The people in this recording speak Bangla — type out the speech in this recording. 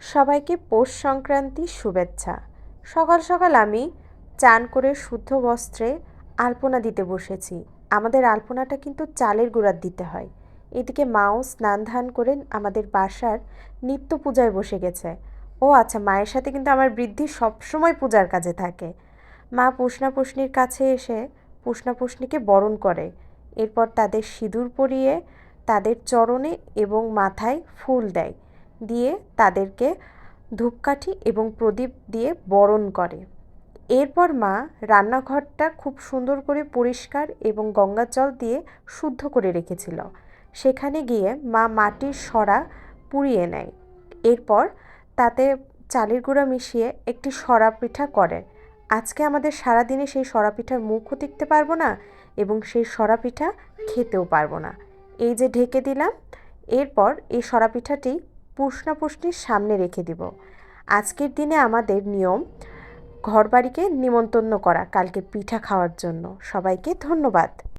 সবাইকে পৌষ সংক্রান্তির শুভেচ্ছা। সকাল সকাল আমি চান করে শুদ্ধ বস্ত্রে আলপনা দিতে বসেছি। আমাদের আলপনাটা কিন্তু চালের গুঁড়ার দিতে হয়। এদিকে মাও স্নান ধান করে আমাদের বাসার নিত্য পূজায় বসে গেছে। ও আচ্ছা মায়ের সাথে কিন্তু আমার বৃদ্ধি সবসময় পূজার কাজে থাকে। মা পুষনা পুষনির কাছে এসে পুষনা পুষনিকে বরণ করে। এরপর তাদের সিঁদুর পরিয়ে তাদের চরণে এবং মাথায় ফুল দেয়। দিয়ে তাদেরকে ধূপকাঠি এবং প্রদীপ দিয়ে বরণ করে। এরপর মা রান্নাঘরটা খুব সুন্দর করে পরিষ্কার এবং গঙ্গার জল দিয়ে শুদ্ধ করে রেখেছিল। সেখানে গিয়ে মা মাটির সরা পুড়িয়ে নেয়। এরপর তাতে চালের গুঁড়া মিশিয়ে একটি সরা পিঠা করে। আজকে আমাদের সারাদিনে সেই সরা পিঠার মুখও দেখতে পারব না এবং সেই সরা পিঠা খেতেও পারব না। এই যে ঢেকে দিলাম, এরপর এই সরা পিঠাটি পুষ্টির সামনে রেখে দিব। আজকের দিনে আমাদের নিয়ম, ঘরবাড়িকে নিমন্ত্রণ করা, কালকে পিঠা খাওয়ার জন্য। সবাইকে ধন্যবাদ।